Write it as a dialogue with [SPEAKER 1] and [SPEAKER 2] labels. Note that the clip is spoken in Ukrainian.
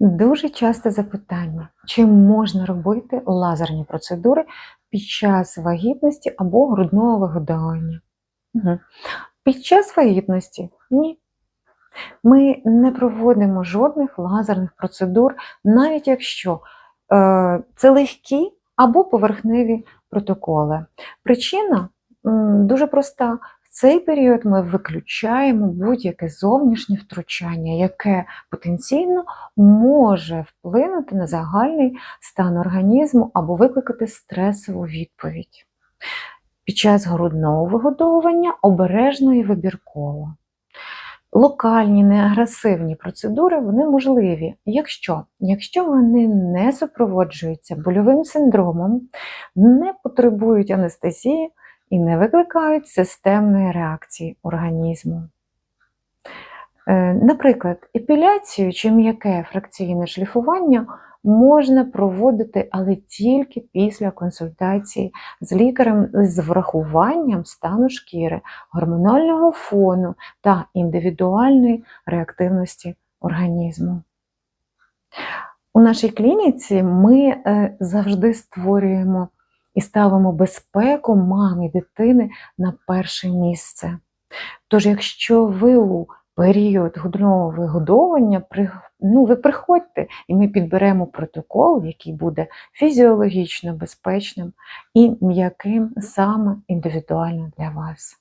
[SPEAKER 1] Дуже часте запитання, чи можна робити лазерні процедури під час вагітності або грудного вигодовування? Угу. Під час вагітності ні. Ми не проводимо жодних лазерних процедур, навіть якщо е, це легкі або поверхневі протоколи. Причина дуже проста. Цей період ми виключаємо будь-яке зовнішнє втручання, яке потенційно може вплинути на загальний стан організму або викликати стресову відповідь. Під час грудного вигодовування обережно і вибірково. Локальні неагресивні процедури вони можливі, якщо, якщо вони не супроводжуються больовим синдромом, не потребують анестезії і не викликають системної реакції організму. Е, Наприклад, епіляцію чи м'яке фракційне шліфування можна проводити, але тільки після консультації з лікарем з врахуванням стану шкіри, гормонального фону та індивідуальної реактивності організму. У нашій клініці ми е, завжди створюємо і ставимо безпеку мами дитини на перше місце. Тож, якщо ви у період грудного вигодовування, ну, ви приходьте, і ми підберемо протокол, який буде фізіологічно безпечним і м'яким саме індивідуально для вас.